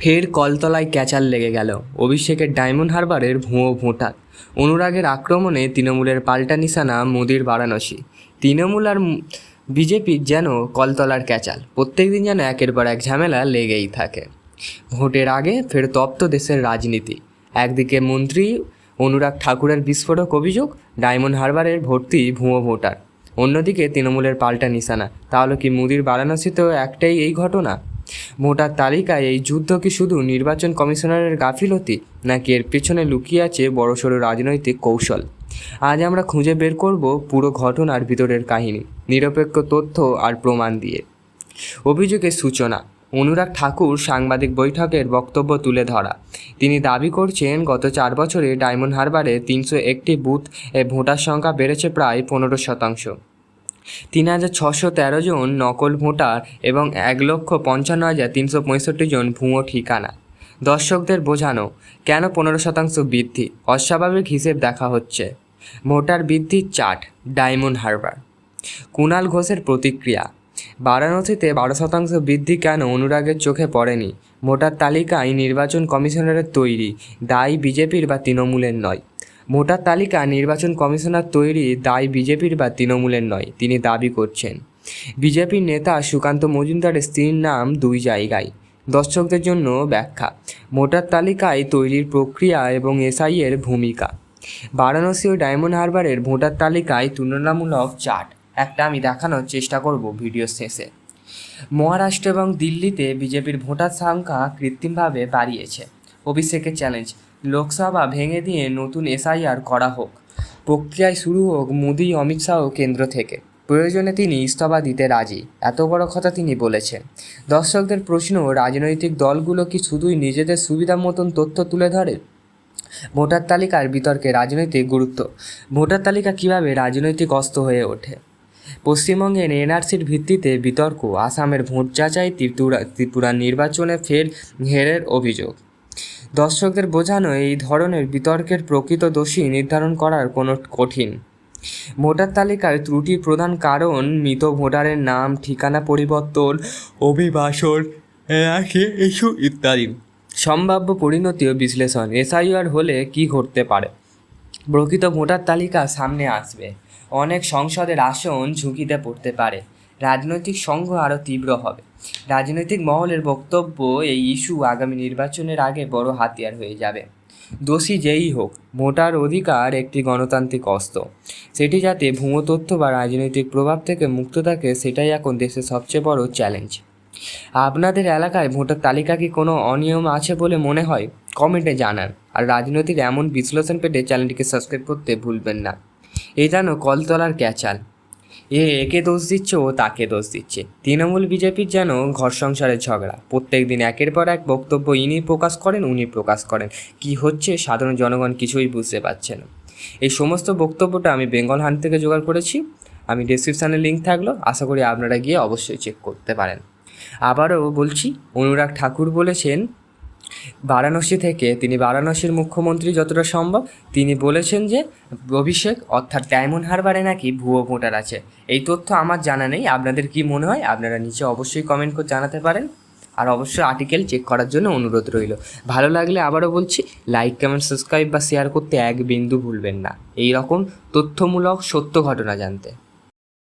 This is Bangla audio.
ফের কলতলায় ক্যাচাল লেগে গেল। অভিষেকের ডায়মন্ড হারবারের ভুঁয়ো ভোটার। অনুরাগের আক্রমণে তৃণমূলের পাল্টা নিশানা মোদির বারাণসী। তৃণমূল আর বিজেপির যেন কলতলার ক্যাচাল। প্রত্যেকদিন যেন একের পর এক ঝামেলা লেগেই থাকে। ভোটের আগে ফের তপ্ত দেশের রাজনীতি। একদিকে মন্ত্রী অনুরাগ ঠাকুরের বিস্ফোরক অভিযোগ, ডায়মন্ড হারবারের ভর্তি ভুঁয়ো ভোটার। অন্যদিকে তৃণমূলের পাল্টা নিশানা। তাহলে কি মোদির বারাণসীতেও একটাই এই ঘটনা? ভোটার তালিকায় এই যুদ্ধ কি শুধু নির্বাচন কমিশনারের গাফিলতি, নাকি এর পেছনে লুকিয়ে আছে বড়সড় রাজনৈতিক কৌশল? আজ আমরা খুঁজে বের করব পুরো ঘটনার ভিতরের কাহিনী, নিরপেক্ষ তথ্য আর প্রমাণ দিয়ে। অভিযোগের সূচনা, অনুরাগ ঠাকুর সাংবাদিক বৈঠকের বক্তব্য তুলে ধরা। তিনি দাবি করছেন, গত চার বছরে ডায়মন্ড হারবারে তিনশো একটি বুথ এ ভোটার সংখ্যা বেড়েছে প্রায় পনেরো শতাংশ। তিন হাজার ছশো তেরো জন নকল ভোটার এবং এক লক্ষ পঞ্চান্ন হাজার তিনশো পঁয়ষট্টি জন ভুয়ো ঠিকানা। দর্শকদের বোঝানো, কেন পনেরো শতাংশ বৃদ্ধি? অস্বাভাবিক হিসেব দেখা হচ্ছে। ভোটার বৃদ্ধির চার্ট, ডায়মন্ড হারবার। কুণাল ঘোষের প্রতিক্রিয়া, বারাণসীতে বারো শতাংশ বৃদ্ধি কেন অনুরাগের চোখে পড়েনি? ভোটার তালিকায় নির্বাচন কমিশনারের তৈরি, দায়ী বিজেপির বা তৃণমূলের নয়। ভোটার তালিকা নির্বাচন কমিশনার তৈরি দায় বিজেপির বা তৃণমূলের নয়, তিনি দাবি করছেন। বিজেপির নেতা সুকান্ত মজুমদারের স্ত্রীর নাম দুই জায়গায়। দর্শকদের জন্য ব্যাখ্যা ভোটার তালিকায় তৈরির প্রক্রিয়া এবং এসআইয়ের ভূমিকা। বারাণসী ও ডায়মন্ড হারবারের ভোটার তালিকায় তুলনামূলক চার্ট একটা আমি দেখানোর চেষ্টা করব ভিডিও শেষে। মহারাষ্ট্র এবং দিল্লিতে বিজেপির ভোটার সংখ্যা কৃত্রিমভাবে বাড়িয়েছে। অভিষেকের চ্যালেঞ্জ লোকসভা ভেঙে দিয়ে নতুন এসআইআর করা হোক। প্রক্রিয়ায় শুরু হোক মোদি, অমিত শাহ কেন্দ্র থেকে। প্রয়োজনে তিনি ইস্তফা দিতে রাজি, এত বড় কথা তিনি বলেছেন। দর্শকদের প্রশ্ন, রাজনৈতিক দলগুলো কি শুধুই নিজেদের সুবিধা মতন তথ্য তুলে ধরে? ভোটার তালিকার বিতর্কে রাজনৈতিক গুরুত্ব। ভোটার তালিকা কীভাবে রাজনৈতিক অস্ত্র হয়ে ওঠে? পশ্চিমবঙ্গের এনআরসির ভিত্তিতে বিতর্ক, আসামের ভোট যাচাই, ত্রিপুরা ত্রিপুরার নির্বাচনে ফের হেরের অভিযোগ। দর্শকদের বোঝানো এই ধরনের বিতর্কের প্রকৃত দোষী নির্ধারণ করার কোনো কঠিন। ভোটার তালিকায় ত্রুটি প্রধান কারণ, মৃত ভোটারের নাম, ঠিকানা পরিবর্তন, অভিবাসন ইস্যু ইত্যাদি। সম্ভাব্য পরিণতি ও বিশ্লেষণ, এসআইআর হলে কি ঘটতে পারে? প্রকৃত ভোটার তালিকা সামনে আসবে। অনেক সংসদের আসন ঝুঁকিতে পড়তে পারে। রাজনৈতিক সংঘ আরও তীব্র হবে। রাজনৈতিক মহলের বক্তব্য, এই ইস্যু আগামী নির্বাচনের আগে বড় হাতিয়ার হয়ে যাবে। দোষী যেই হোক, ভোটার অধিকার একটি গণতান্ত্রিক অস্ত্র। সেটি যাতে ভুয়ো তথ্য বা রাজনৈতিক প্রভাব থেকে মুক্ত থাকে, সেটাই এখন দেশের সবচেয়ে বড় চ্যালেঞ্জ। আপনাদের এলাকায় ভোটার তালিকা কি কোনো অনিয়ম আছে বলে মনে হয়? কমেন্টে জানান। আর রাজনৈতিক এমন বিশ্লেষণ পেতে চ্যানেলটিকে সাবস্ক্রাইব করতে ভুলবেন না। এ যেন কলতলার ক্যাচাল। এ একে দোষ দিচ্ছে ও তাকে দোষ দিচ্ছে। তৃণমূল বিজেপির যেন ঘর সংসারের ঝগড়া। প্রত্যেক দিন একের পর এক বক্তব্য ইনি প্রকাশ করেন, উনি প্রকাশ করেন। কি হচ্ছে সাধারণ জনগণ কিছুই বুঝতে পারছে না। এই সমস্ত বক্তব্যটা আমি বেঙ্গল হান্ট থেকে জোগাড় করেছি। আমি ডিসক্রিপশানে লিঙ্ক থাকল, আশা করি আপনারা গিয়ে অবশ্যই চেক করতে পারেন। আবারও বলছি, অনুরাগ ঠাকুর বলেছেন বারাণসী থেকে তিনি বারাণসীর মুখ্যমন্ত্রী যতটা সম্ভব, তিনি বলেছেন যে অভিষেক, অর্থাৎ ডায়মন্ড হারবারে নাকি ভুয়ো ভোটার আছে। এই তথ্য আমার জানা নেই, আপনাদের কি মনে হয়? আপনারা নিচে অবশ্যই কমেন্ট করে জানাতে পারেন। আর অবশ্যই আর্টিকেল চেক করার জন্য অনুরোধ রইল। ভালো লাগলে আবারও বলছি লাইক কমেন্ট সাবস্ক্রাইব বা শেয়ার করতে এক বিন্দু ভুলবেন না। এই রকম তথ্যমূলক সত্য ঘটনা জানতে।